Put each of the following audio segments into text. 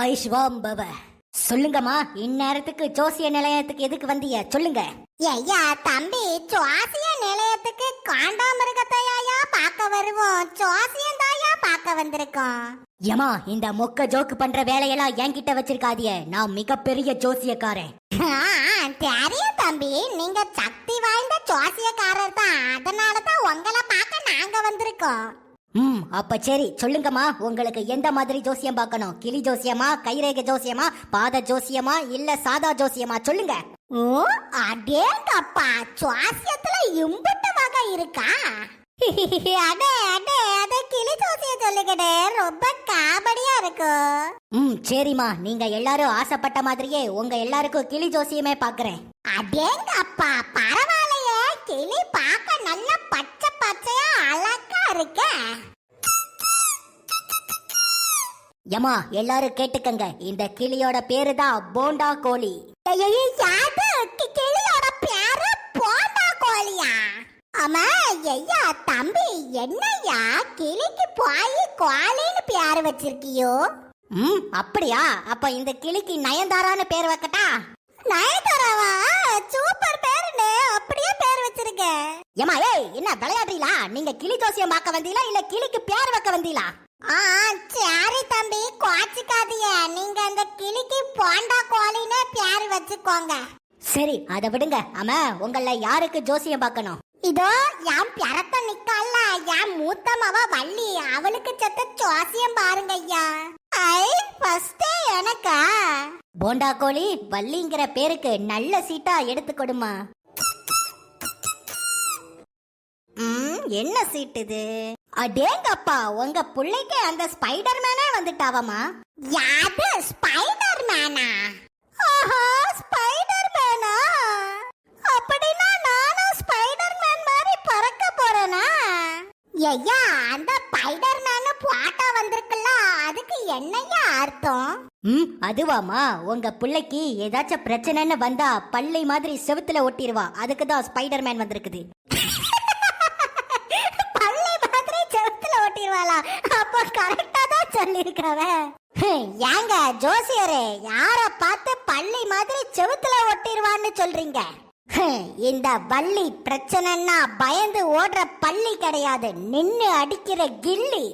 ஆயுஷ்வாம் பவ. சொல்லுங்கம்மா இந்நேரத்துக்கு ஜோசிய நிலையத்துக்கு எதுக்கு வந்தீங்க சொல்லுங்க. ஐயா தம்பி சுவாசிய நிலையத்துக்கு காண்டாமிருகத்தையா பார்க்க வருவோம். சுவாசியம் தாயா பார்க்க வந்திருக்கோம். ஏமா இந்த மொக்க ஜோக்கு பண்ற வேலையெல்லாம் என்கிட்ட வச்சிருக்காதிய. நான் மிகப்பெரிய ஜோசியக்காரன். தெரியும் தம்பி. நீங்க சக்தி வாய்ந்த சுவாசியக்காரர் தான் அதனால தான் உங்களை பார்க்க நாங்க வந்திருக்கோம். ம் அப்ப சரி சொல்லுங்கம்மா உங்களுக்கு எந்த மாதிரி ஜோசியம் பார்க்கணும்? கிளி ஜோசியமா கைரேகை ஜோசியமா பாத ஜோசியமா இல்ல சாதா ஜோசியமா? சொல்லுங்க. ஓ அடேங்கப்பா சுவாசியத்துல இம்புட்டு வகை இருக்கா? அடே அடே அடே கிளி ஜோசிய சொல்லுங்கடே ரொம்ப காமெடியா இருக்கும் ம் சரிம்மா நீங்க எல்லாரும் ஆசைப்பட்ட மாதிரியே உங்க எல்லாருக்கும் கிளி ஜோசியமே பாக்குறேன் அடேங்கப்பா பரவாயில்லையே கிளி பார்க்க நல்ல பச்சை பச்சையா அழகா இருக்க? ஏமா எல்லாரும் கேட்டுக்கங்க. இந்த கிளியோட பேரு தான் போண்டா கோழி. யாது கிளியோட பேரு போண்டா கோழியா? ஆமா ஐயா தம்பி என்னய்யா கிளிக்கு போய் கோழின்னு பேர் வச்சிருக்கியோ? ம் அப்படியா? அப்ப இந்த கிளிக்கு நயன்தாரான்னு பேர் வைக்கட்டா? நயன்தாராவா? சூப்பர் பேருன்னு அப்படியே பேர் வச்சிருக்க. ஏமா ஏய் என்ன விளையாடுறீங்களா நீங்க கிளி ஜோசியம் பார்க்க வந்தீங்களா? இல்ல கிளிக்கு பேர் வைக்க வந்தீங்களா? ஆ சரி தம்பி குவாச்சிக்காதீங்க. நீங்க அந்த கிளிக்கு போண்டா கோழின்னு பேர் வச்சுக்கோங்க. சரி அதை விடுங்க. ஆமா உங்கள யாருக்கு ஜோசியம் பார்க்கணும்? இதோ என் பிறத்த நிக்கல்ல என் மூத்த மவ வள்ளி. அவளுக்கு செத்த சுவாசியம் பாருங்க ஐயா. ஐ ஃபர்ஸ்ட் எனக்கா. போண்டா கோழி வள்ளிங்கிற பேருக்கு நல்ல சீட்டா எடுத்து கொடுமா. ம், என்ன சீட் இது அடேங்கப்பா உங்க பிள்ளைக்கு அந்த ஸ்பைடர் மேனே வந்துட்டாவமா யாது ஸ்பைடர் மேனா ஆஹா ஸ்பைடர் மேனா அப்படின்னா நானும் ஸ்பைடர் மேன் மாதிரி பறக்க போறேனா? ஐயா அந்த ஸ்பைடர் மேன் பாட்டா வந்திருக்குல்ல அதுக்கு என்னய்யா அர்த்தம்? ம் அதுவாமா உங்க பிள்ளைக்கு ஏதாச்சும் பிரச்சனைன்னு வந்தா பள்ளி மாதிரி செவுத்துல ஒட்டிடுவா அதுக்கு தான் ஸ்பைடர் மேன் வந்திருக்குது. சொல்லிருக்கவ ஏங்க ஜோசியரே யார பார்த்து பள்ளி மாதிரி செவுத்துல ஒட்டிடுவான்னு சொல்றீங்க? ஹம், இந்த பள்ளி பிரச்சனைன்னா பயந்து ஓடுற பள்ளி கிடையாது. நின்னு அடிக்கிற கில்லி.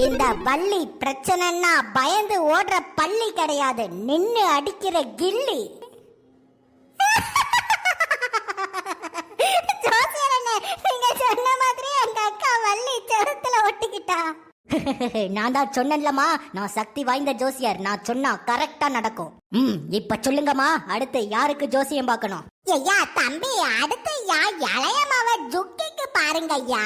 இந்த வள்ளி பிரச்சனைன்னா பயந்து ஓடுற பள்ளி கிடையாது. நின்னு அடிக்கிற கில்லி. நீங்க சொன்ன மாதிரி எங்க அக்கா வள்ளி ஒட்டிக்கிட்டா. நான் தான் சொன்னேன்லம்மா நான் சக்தி வாய்ந்த ஜோசியர் நான் சொன்னா கரெக்டா நடக்கும். ம் இப்ப சொல்லுங்கம்மா அடுத்து யாருக்கு ஜோசியம் பார்க்கணும்? ஐயா தம்பி அடுத்து யா இளையமாவ ஜுக்கிக்கு பாருங்க ஐயா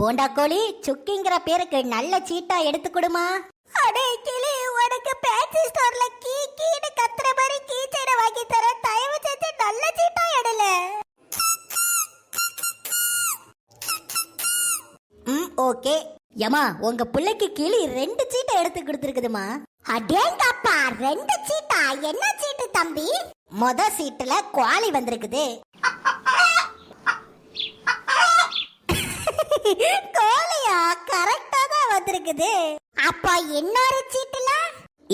போண்டா கோழி சுக்கிங்கிற பேருக்கு நல்ல சீட்டா எடுத்து கொடுமா. அடே கிளி உனக்கு பேன்சி ஸ்டோர்ல கீ கீனு கத்துற மாதிரி கீ செயினை வாங்கி தர தயவு செஞ்சு நல்ல சீட்டா எடுல. ம் ஓகே. ஏமா உங்க பிள்ளைக்கு கிளி ரெண்டு சீட்டை எடுத்து கொடுத்துருக்குதுமா. அடேங்கப்பா ரெண்டு சீட்டா? என்ன சீட்டு தம்பி? மொத சீட்டுல குவாலி வந்திருக்குது. கோழியா கரெக்டா தான் வந்திருக்குது. அப்பா இன்னொரு சீட்டுல?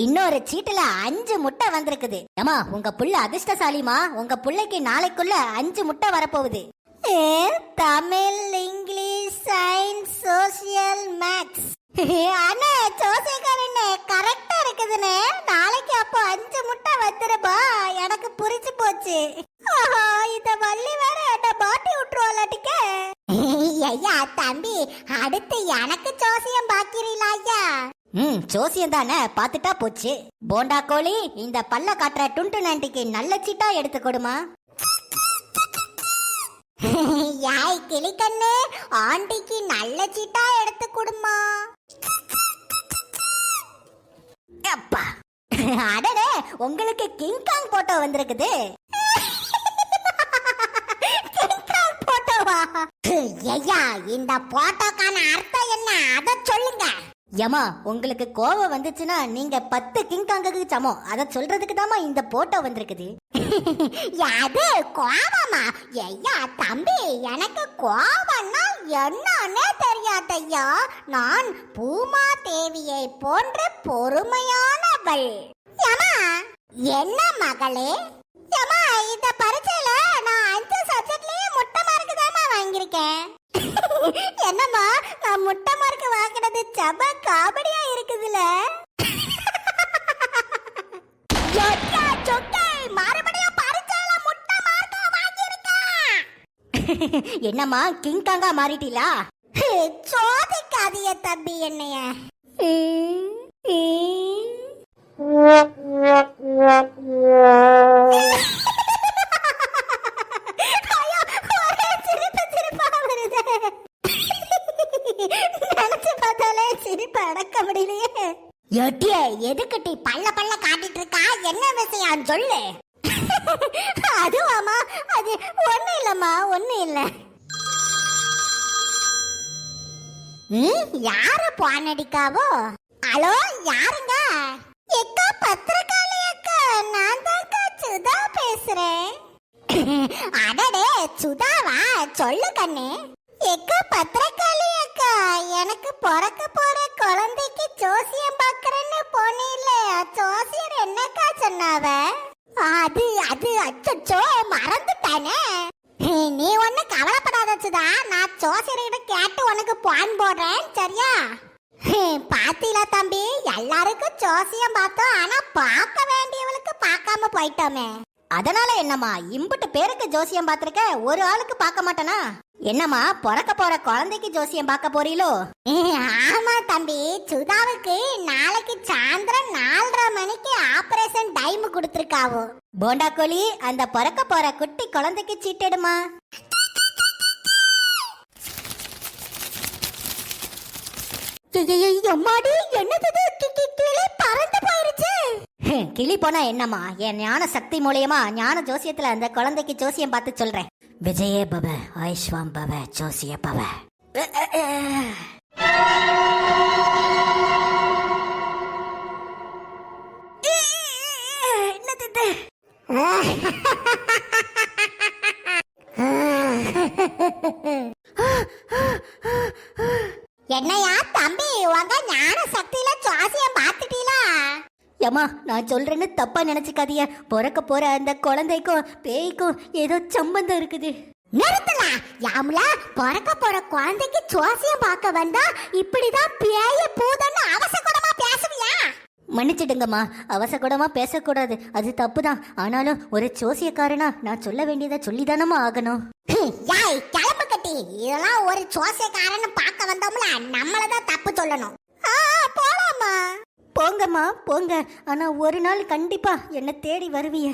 இன்னொரு சீட்டுல அஞ்சு முட்டை வந்திருக்குது. ஏமா உங்க புள்ள அதிர்ஷ்டசாலிமா உங்க புள்ளைக்கு நாளைக்குள்ள அஞ்சு முட்டை வரப்போகுது. Tamil English science social maths அண்ணே ஜோசியக்காரண்ணே கரெக்டா இருக்குதுண்ணே. நாளைக்கு அப்போ அஞ்சு முட்டை வந்துருப்பா. எனக்கு புரிச்சு போச்சு. இத வள்ளி வேற என்ன மாட்டி விட்டுருவாளாட்டிக்க. ஐயா தம்பி அடுத்து எனக்கு ஜோசியம் பாக்கிறீங்களா ஐயா ம் ஜோசியம் தானே பார்த்துட்டா போச்சு. போண்டா கோழி இந்த பல்ல காட்டுற டுண்டு நண்டிக்கு நல்ல சீட்டா எடுத்து கொடுமா. யாய் கிளிக்கண்ணு ஆண்டிக்கு நல்ல சீட்டா எடுத்து கொடுமா. அப்பா. அடடே உங்களுக்கு கிங்காங் போட்டோ வந்திருக்குது. ஐயா இந்த போட்டோக்கான அர்த்தம் என்ன? அத சொல்லுங்க. ஏமா உங்களுக்கு கோவம் வந்துச்சுன்னா நீங்க பத்து கிங்காங்குக்கு சமம். அதை சொல்றதுக்கு தாமா இந்த போட்டோ வந்திருக்குது. அது கோவமா? ஐயா தம்பி எனக்கு கோவம்னா என்னன்னே தெரியாதையா நான் பூமா தேவியை போன்ற பொறுமையானவள். ஏமா என்ன மகளே? ஏமா இந்த பரீட்சையில நான் வாங்கியிருக்கேன் என்னம்மா நான் முட்டை மார்க் வாங்கினது செம காமெடியா இருக்குதுல? சொக்கா, கிங் காங்கா பரீட்சையில முட்டை மாறிட்டீங்களா சோதிக்காதீய தம்பி என்னைய. அடக்க முடியலையே. எட்டியே எதுக்கிட்டி பல்ல பல்ல காட்டிட்டு இருக்கா? என்ன விஷயம்? சொல்லு. அதுவாமா அது ஒண்ணு இல்லம்மா ஒண்ணு இல்ல. யாரு பானடிக்காவோ ஹலோ யாருங்க? எக்கா பத்திரகாளி அக்கா நான் தான்க்கா சுதா பேசுறேன். அடடே சுதாவா? சொல்லு கண்ணு. எக்கா பத்திரகாளி என்னக்கா சொன்னாவ? அது அது அச்சச்சோ மறந்துட்டானே. நீ ஒண்ணு கவலைப்படாத நான் ஜோசியர்கிட்ட கேட்டு உனக்கு பான் போடுறேன் சரியா? பாத்தீங்களா தம்பி? எல்லாருக்கும் ஜோசியம் பார்த்தோம் ஆனா பார்க்க வேண்டியவளுக்கு பார்க்காம போயிட்டோமே. அதனால என்னம்மா இம்புட்டு பேருக்கு ஜோசியம் பார்த்திருக்க? ஒரு ஆளுக்கு பார்க்க மாட்டேனா? என்னம்மா பிறக்க போற குழந்தைக்கு ஜோசியம் பார்க்க போறீங்களோ ஆமா தம்பி சுதாவுக்கு நாளைக்கு சாயந்தரம் நாலரை மணிக்கு ஆபரேஷன் டைம் கொடுத்துருக்காவோ. போண்டா கோழி அந்த பிறக்க போற குட்டி குழந்தைக்கு சீட்டெடுமா எம்மாடி என்னது கிளி பறந்து போயிருச்சு. கிளி போனா என்னம்மா? என் ஞான சக்தி மூலியமா ஞான ஜோசியத்துல அந்த குழந்தைக்கு ஜோசியம் பார்த்து சொல்றேன். விஜய பவ ஐஸ்வாம் பவ ஜோசிய பவ? என்னையா தம்பி உங்க ஞான சக்தியில சுவாசியம் பார்த்துட்டீங்களா ஏம்மா நான் சொல்றேன்னு தப்பா நினைச்சுக்காதீங்க. பிறக்க போற அந்த குழந்தைக்கும் பேய்க்கும் ஏதோ சம்பந்தம் இருக்குது. நிறுத்தல யாமுல பிறக்க போற குழந்தைக்கு சுவாசியம் பார்க்க வந்தா இப்படிதான் பேய பூதன்னு அவசகுடமா பேசுவியா? மன்னிச்சிடுங்கம்மா. அவசரக்கூடமா பேசக்கூடாது. அது தப்புதான். ஆனாலும் ஒரு ஜோசியக்காரனா நான் சொல்ல வேண்டியதை சொல்லிதானமா ஆகணும். யாய் கிளம்பு கட்டி. இதெல்லாம் ஒரு சுவாசியக்காரன்னு பார்க்க வந்தோம்ல நம்மளதான் தப்பு சொல்லணும். போலாமா போங்கம்மா போங்க. ஆனால் ஒரு நாள் கண்டிப்பாக என்னை தேடி வருவிய